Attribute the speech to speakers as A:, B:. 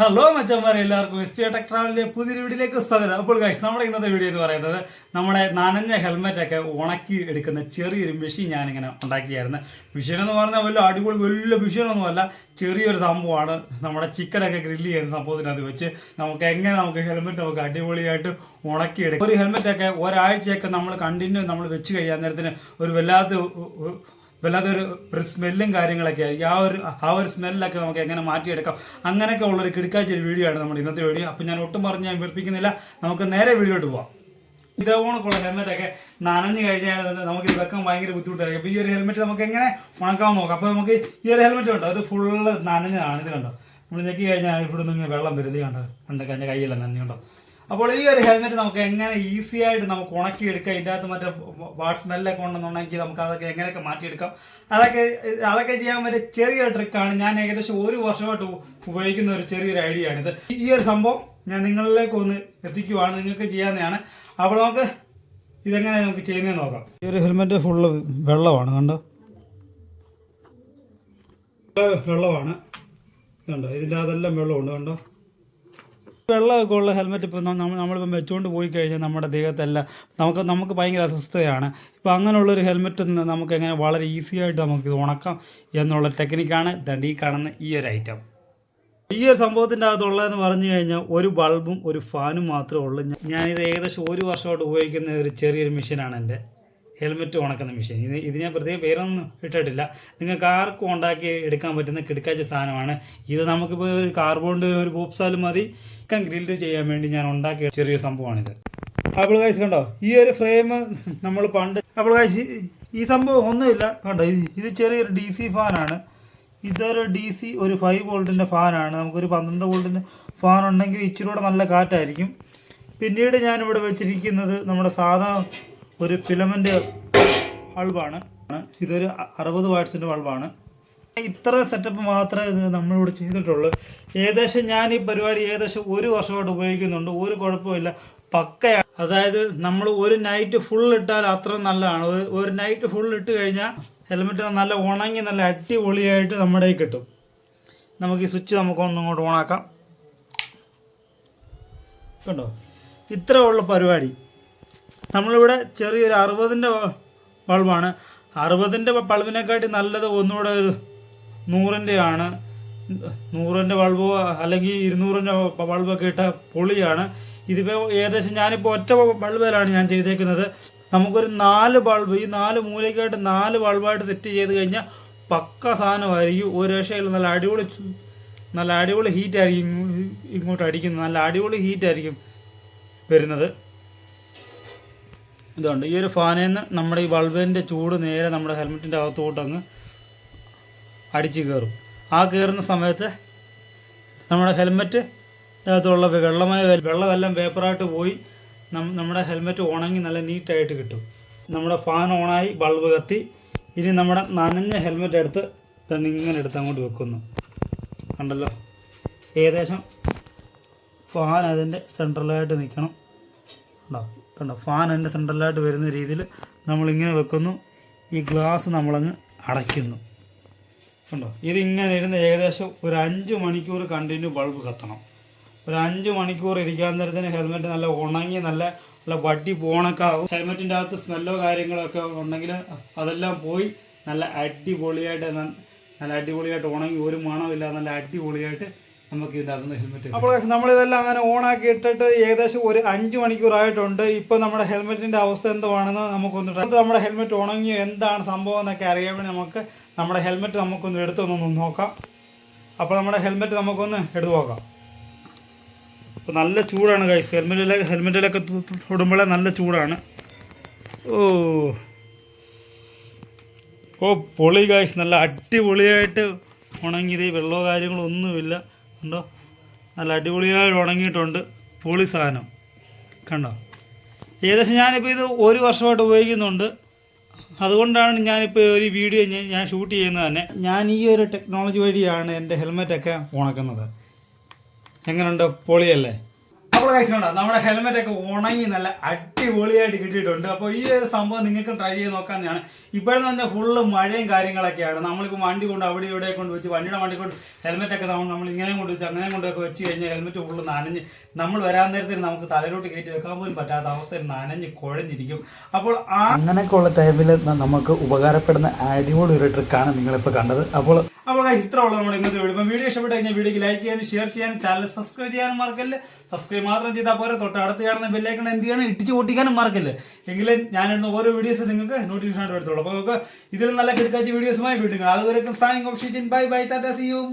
A: Hello മച്ചന്മാരെ എല്ലാവർക്കും S P tech ട്രാവലിന്റെ പുതിയൊരു വീഡിയോയിലേക്ക് സ്വാഗതം. അപ്പോൾ ഗൈസ് നമ്മുടെ ഇന്നത്തെ വീഡിയോ എന്ന് പറയുന്നത് നമ്മുടെ നനഞ്ഞ ഹെൽമെറ്റ് ഒക്കെ ഉണക്കി എടുക്കുന്ന ചെറിയൊരു മെഷീൻ ഞാനിങ്ങനെ ഉണ്ടാക്കിയായിരുന്നു. മെഷീൻ എന്ന് പറഞ്ഞാൽ വലിയ അടിപൊളി വലിയ മെഷീനൊന്നുമല്ല ചെറിയൊരു സംഭവമാണ്. നമ്മുടെ ചിക്കനൊക്കെ ഗ്രില്ല് ചെയ്യുന്ന സംഭവത്തിനകത്ത് വെച്ച് നമുക്ക് എങ്ങനെ നമുക്ക് ഹെൽമെറ്റ് നമുക്ക് അടിപൊളിയായിട്ട് ഉണക്കിയെടുക്കും ഒരു ഹെൽമെറ്റൊക്കെ ഒരാഴ്ചയൊക്കെ നമ്മൾ കണ്ടിന്യൂ നമ്മൾ വെച്ച് കഴിയാൻ നേരത്തിന് ഒരു വല്ലാത്ത വല്ലാത്തൊരു ഒരു സ്മെല്ലും കാര്യങ്ങളൊക്കെ ആയിരിക്കും ആ ഒരു ആ ഒരു സ്മെല്ലൊക്കെ നമുക്ക് എങ്ങനെ മാറ്റിയെടുക്കാം? അങ്ങനെയൊക്കെ ഉള്ളൊരു കിടക്കാച്ച ഒരു വീഡിയോ ആണ് നമ്മുടെ ഇന്നത്തെ വീഡിയോ അപ്പം ഞാൻ ഒട്ടും പറഞ്ഞ് ഞാൻ വിളിപ്പിക്കുന്നില്ല നമുക്ക് നേരെ വീഡിയോട്ട് പോവാം. ഇതേപോണക്കുള്ള ഹെൽമെറ്റൊക്കെ നനഞ്ഞു കഴിഞ്ഞാൽ നമുക്ക് ഇതൊക്കെ ഭയങ്കര ബുദ്ധിമുട്ടായിരിക്കും. അപ്പോൾ ഈ ഒരു ഹെൽമെറ്റ് നമുക്ക് എങ്ങനെ ഉണക്കാൻ നോക്കാം? അപ്പോൾ നമുക്ക് ഈ ഒരു ഹെൽമെറ്റ് ഉണ്ടോ അത് ഫുള്ള് നനഞ്ഞതാണ്. ഇത് കണ്ടോ? നമ്മൾ ഞെക്കി കഴിഞ്ഞാൽ ഇവിടെ നിന്ന് വെള്ളം വരുന്നത് കണ്ടോ? കണ്ടൊക്കെ എന്റെ കയ്യിലെല്ലാം നനഞ്ഞുണ്ടോ അപ്പോൾ ഈ ഒരു ഹെൽമെറ്റ് നമുക്ക് എങ്ങനെ ഈസി ആയിട്ട് നമുക്ക് ഉണക്കി എടുക്കാം ഇതിന്റെ അകത്ത് മറ്റേ വാട്ട് സ്മെല്ലൊക്കെ ഉണ്ടെന്നുണ്ടെങ്കിൽ നമുക്ക് അതൊക്കെ എങ്ങനെയൊക്കെ മാറ്റിയെടുക്കാം? അതൊക്കെ അതൊക്കെ ചെയ്യാൻ പറ്റിയ ചെറിയൊരു ട്രിക്കാണ് ഞാൻ ഏകദേശം ഒരു വർഷമായിട്ട് ഉപയോഗിക്കുന്ന ഒരു ചെറിയൊരു ഐഡിയ ആണിത് ഈ ഒരു സംഭവം ഞാൻ നിങ്ങളിലേക്ക് ഒന്ന് എത്തിക്കുവാണ്. നിങ്ങൾക്ക് ചെയ്യാവുന്നതാണ്. അപ്പോൾ നമുക്ക് ഇതെങ്ങനെ നമുക്ക് ചെയ്യുന്നതെന്ന് നോക്കാം. ഈ ഒരു ഹെൽമെറ്റ് ഫുള്ള് വെള്ളമാണ് കണ്ടോ? വെള്ളമാണ്. കണ്ടോ? ഇതിന്റെ അതെല്ലാം വെള്ളമുണ്ട് കണ്ടോ? വെള്ളമൊക്കെ ഉള്ള ഹെൽമെറ്റ് ഇപ്പോൾ നമ്മൾ നമ്മളിപ്പം വെച്ചുകൊണ്ട് പോയി കഴിഞ്ഞാൽ നമ്മുടെ ദേഹത്തെല്ലാം നമുക്ക് നമുക്ക് ഭയങ്കര അസ്വസ്ഥതയാണ്. ഇപ്പോൾ അങ്ങനെയുള്ളൊരു ഹെൽമെറ്റ് നമുക്ക് എങ്ങനെ വളരെ ഈസി ആയിട്ട് നമുക്ക് ഉണക്കാം എന്നുള്ള ടെക്നിക്കാണ് ദണ്ട് കാണുന്ന ഈ ഒരു ഐറ്റം ഈ ഒരു സംഭവത്തിന്റെ അകത്തുള്ളതെന്ന് പറഞ്ഞു കഴിഞ്ഞാൽ ഒരു ബൾബും ഒരു ഫാനും മാത്രമേ ഉള്ളൂ. ഞാനിത് ഏകദേശം ഒരു വർഷമായിട്ട് ഉപയോഗിക്കുന്ന ഒരു ചെറിയൊരു മെഷീനാണ് എന്റെ. ഹെൽമെറ്റ് ഉണക്കുന്ന മെഷീൻ. ഇത് ഇതിനെ പ്രത്യേക പേരൊന്നും ഇട്ടിട്ടില്ല. നിങ്ങൾക്ക് ആർക്കും ഉണ്ടാക്കി എടുക്കാൻ പറ്റുന്ന കിടക്കാച്ച സാധനമാണ്. ഇത് നമുക്കിപ്പോൾ ഒരു കാർബോണ്ട് ഒരു ബോപ്സാലും മതി. ചിക്കൻ ഗ്രിൽഡ് ചെയ്യാൻ വേണ്ടി ഞാൻ ഉണ്ടാക്കിയ ചെറിയ സംഭവമാണിത്. അപ്പോൾ കാശ് കണ്ടോ? ഈ ഒരു ഫ്രെയിം നമ്മൾ പണ്ട് അപ്പോൾ കാശ് ഈ സംഭവം ഒന്നുമില്ല. കണ്ടോ? ഇത് ചെറിയൊരു ഡി സി ഫാനാണ് ഇതൊരു ഡി സി ഒരു ഫൈവ് വോൾട്ടിന്റെ ഫാനാണ് നമുക്കൊരു പന്ത്രണ്ട് വോൾട്ടിന്റെ ഫാൻ ഉണ്ടെങ്കിൽ ഇച്ചിരി കൂടെ നല്ല കാറ്റായിരിക്കും. പിന്നീട് ഞാനിവിടെ വെച്ചിരിക്കുന്നത് നമ്മുടെ സാധാ ഒരു ഫിലമെന്റ് ബൾബാണ് ഇതൊരു അറുപത് വാട്ട്സിന്റെ ബൾബാണ്. ഇത്ര സെറ്റപ്പ് മാത്രമേ നമ്മളിവിടെ ചെയ്തിട്ടുള്ളൂ. ഏകദേശം ഞാൻ ഈ പരിപാടി ഏകദേശം ഒരു വർഷമായിട്ട് ഉപയോഗിക്കുന്നുണ്ട്. ഒരു കുഴപ്പമില്ല പക്കയാണ്. അതായത് നമ്മൾ ഒരു നൈറ്റ് ഫുൾ ഇട്ടാൽ അത്ര നല്ലതാണ്. ഒരു നൈറ്റ് ഫുൾ ഇട്ട് കഴിഞ്ഞാൽ ഹെൽമെറ്റ് നല്ല ഉണങ്ങി നല്ല അടിപൊളിയായിട്ട് നമ്മുടെ കിട്ടും. നമുക്ക് ഈ സ്വിച്ച് നമുക്ക് ഇങ്ങോട്ട് ഓണാക്കാം. കണ്ടോ? ഇത്ര ഉള്ള പരിപാടി. നമ്മളിവിടെ ചെറിയൊരു അറുപതിന്റെ ബൾബാണ്. അറുപതിന്റെ ബൾബിനെക്കാട്ടി നല്ലത് ഒന്നുകൂടെ ഒരു നൂറിന്റെ ആണ് നൂറിന്റെ ബൾബോ അല്ലെങ്കിൽ ഇരുന്നൂറിന്റെ ബൾബൊക്കെ ഇട്ട പൊളിയാണ്. ഇതിപ്പോൾ ഏകദേശം ഞാനിപ്പോൾ ഒറ്റ ബൾബിലാണ് ഞാൻ ചെയ്തേക്കുന്നത്. നമുക്കൊരു നാല് ബൾബ് ഈ നാല് മൂലയ്ക്കായിട്ട് നാല് ബൾബായിട്ട് സെറ്റ് ചെയ്ത് കഴിഞ്ഞാൽ പക്ക സാധനമായിരിക്കും. ഒരു രക്ഷയില്ല. നല്ല അടിപൊളി നല്ല അടിപൊളി ഹീറ്റായിരിക്കും ഇങ്ങോ- ഇങ്ങോട്ട് അടിക്കുന്നത്. നല്ല അടിപൊളി ഹീറ്റായിരിക്കും വരുന്നത്. ഇതുണ്ട്. ഈ ഒരു ഫാനിൽ നിന്ന് നമ്മുടെ ഈ ബൾബിന്റെ ചൂട് നേരെ നമ്മുടെ ഹെൽമെറ്റിന്റെ അകത്തോട്ട് അങ്ങ് അടിച്ച് കയറും ആ കയറുന്ന സമയത്ത് നമ്മുടെ ഹെൽമെറ്റ് അകത്തുള്ള വെള്ളമായ വെള്ളമെല്ലാം വേപ്പറായിട്ട് പോയി നമ്മുടെ ഹെൽമെറ്റ് ഉണങ്ങി നല്ല നീറ്റായിട്ട് കിട്ടും. നമ്മുടെ ഫാൻ ഓണായി ബൾബ് കത്തി. ഇനി നമ്മുടെ നനഞ്ഞ ഹെൽമെറ്റ് എടുത്ത് തന്നെ എടുത്ത് അങ്ങോട്ട് വെക്കുന്നു. കണ്ടല്ലോ? ഏകദേശം ഫാൻ അതിന്റെ സെൻട്രലായിട്ട് നിൽക്കണം. ഉണ്ടോ കണ്ടോ? ഫാൻ അതിന്റെ സെൻട്രലായിട്ട് വരുന്ന രീതിയിൽ നമ്മളിങ്ങനെ വെക്കുന്നു. ഈ ഗ്ലാസ് നമ്മളങ്ങ് അടയ്ക്കുന്നു. കണ്ടോ? ഇതിങ്ങനെ ഇരുന്ന് ഏകദേശം ഒരു അഞ്ച് മണിക്കൂർ കണ്ടിന്യൂ ബൾബ് കത്തണം. ഒരു അഞ്ച് മണിക്കൂർ ഇരിക്കാൻ നേരത്തിന് ഹെൽമെറ്റ് നല്ല ഉണങ്ങി നല്ല നല്ല വട്ടി പോണൊക്കെ ആവും. ഹെൽമെറ്റിന്റെ അകത്ത് സ്മെല്ലോ കാര്യങ്ങളോ ഒക്കെ ഉണ്ടെങ്കിൽ അതെല്ലാം പോയി നല്ല അടിപൊളിയായിട്ട് നല്ല അടിപൊളിയായിട്ട് ഉണങ്ങി ഒരു മണമില്ല നല്ല അടിപൊളിയായിട്ട് അപ്പോൾ നമ്മളിതെല്ലാം അങ്ങനെ ഓണാക്കി ഇട്ടിട്ട് ഏകദേശം ഒരു അഞ്ച് മണിക്കൂറായിട്ടുണ്ട് ഇപ്പോൾ നമ്മുടെ ഹെൽമെറ്റിന്റെ അവസ്ഥ എന്തുവാണെന്ന് നമുക്കൊന്ന് നമ്മുടെ ഹെൽമെറ്റ് ഉണങ്ങി എന്താണ് സംഭവം എന്നൊക്കെ അറിയാൻ വേണ്ടി നമുക്ക് നമ്മുടെ ഹെൽമെറ്റ് നമുക്കൊന്ന് എടുത്തൊന്ന് നോക്കാം. അപ്പോൾ നമ്മുടെ ഹെൽമെറ്റ് നമുക്കൊന്ന് എടുത്തു നോക്കാം. അപ്പോൾ നല്ല ചൂടാണ് കൈസ് ഹെൽമെറ്റിലൊക്കെ ഹെൽമെറ്റിലൊക്കെ തൊടുമ്പോഴേ നല്ല ചൂടാണ്. ഓ. ഓ പൊളി ഗൈസ് നല്ല അടിപൊളിയായിട്ട് ഉണങ്ങിയത്. വെള്ളമോ കാര്യങ്ങളോ ഒന്നുമില്ല. കണ്ടോ നല്ല അടിപൊളിയായി ഉണങ്ങിയിട്ടുണ്ട് പൊളി സാധനം. കണ്ടോ? ഏകദേശം ഞാനിപ്പോൾ ഇത് ഒരു വർഷമായിട്ട് ഉപയോഗിക്കുന്നുണ്ട്. അതുകൊണ്ടാണ് ഞാനിപ്പോൾ ഒരു വീഡിയോ ഞാൻ- ഷൂട്ട് ചെയ്യുന്നത് തന്നെ. ഞാൻ ഈ ഒരു ടെക്നോളജി വഴിയാണ് എന്റെ ഹെൽമെറ്റൊക്കെ ഉണക്കുന്നത്. എങ്ങനെയുണ്ട് പൊളിയല്ലേ? അപ്പോൾ കഴിച്ചിട്ടുണ്ടോ നമ്മുടെ ഹെൽമെറ്റ് ഒക്കെ ഉണങ്ങി നല്ല അടിപൊളിയായിട്ട് കിട്ടിയിട്ടുണ്ട്. അപ്പോൾ ഈ ഒരു സംഭവം നിങ്ങൾക്ക് ട്രൈ ചെയ്ത് നോക്കാന്നെയാണ് ഇപ്പോഴെന്ന് പറഞ്ഞാൽ ഫുള്ള് മഴയും കാര്യങ്ങളൊക്കെയാണ്. നമ്മളിപ്പോൾ വണ്ടി കൊണ്ട് അവിടെ ഇവിടെ കൊണ്ട് വെച്ച് വണ്ടിയുടെ വണ്ടി കൊണ്ട് ഹെൽമെറ്റ് ഒക്കെ നമ്മൾ നമ്മൾ ഇങ്ങനെ കൊണ്ട് വെച്ച് അങ്ങനെ കൊണ്ടൊക്കെ വെച്ച് കഴിഞ്ഞാൽ ഹെൽമെറ്റ് ഫുള്ള് നനഞ്ഞ് നമ്മൾ വരാൻ നേരത്തിൽ നമുക്ക് തലയിലോട്ട് കയറ്റി വെക്കാൻ പോലും പറ്റാത്ത അവസ്ഥയിൽ നനഞ്ഞ് കുഴഞ്ഞിരിക്കും. അപ്പോൾ അങ്ങനെയൊക്കെ ഉള്ള ടൈമിൽ നമുക്ക് ഉപകാരപ്പെടുന്ന അടിപൊളി ഒരു ട്രിക്കാണ് നിങ്ങളിപ്പോൾ കണ്ടത്. അപ്പോൾ അപ്പോൾ ഇത്രയുള്ള നമ്മുടെ ഇന്നത്തെ വീഡിയോ വീഡിയോ ഇഷ്ടപ്പെട്ട് കഴിഞ്ഞാൽ വീഡിയോക്ക് ലൈക്ക് ചെയ്യാനും ഷെയർ ചെയ്യാനും ചാനൽ സബ്സ്ക്രൈബ് ചെയ്യാനും മറക്കല്ലേ. സബ്സ്ക്രൈബ് മാത്രം ചെയ്താൽ പോരെ. തൊട്ട് അടുത്ത് കാണുന്ന ബെല്ലൈക്കൺ എന്ത് ചെയ്യണം? ഇടിച്ച് പൊട്ടിക്കാനും മറക്കില്ല. എങ്കിലും ഞാനിടുന്ന ഓരോ വീഡിയോസ് നിങ്ങൾക്ക് നോട്ടിഫിക്കേഷൻ ആയിട്ട് എടുത്തോളൂ അപ്പോൾ നമുക്ക് ഇതിൽ നല്ല കിടക്കാച്ച വീഡിയോസുമായി വീട്ടിൽ അതുവരെ signing off bye bye tata സിയും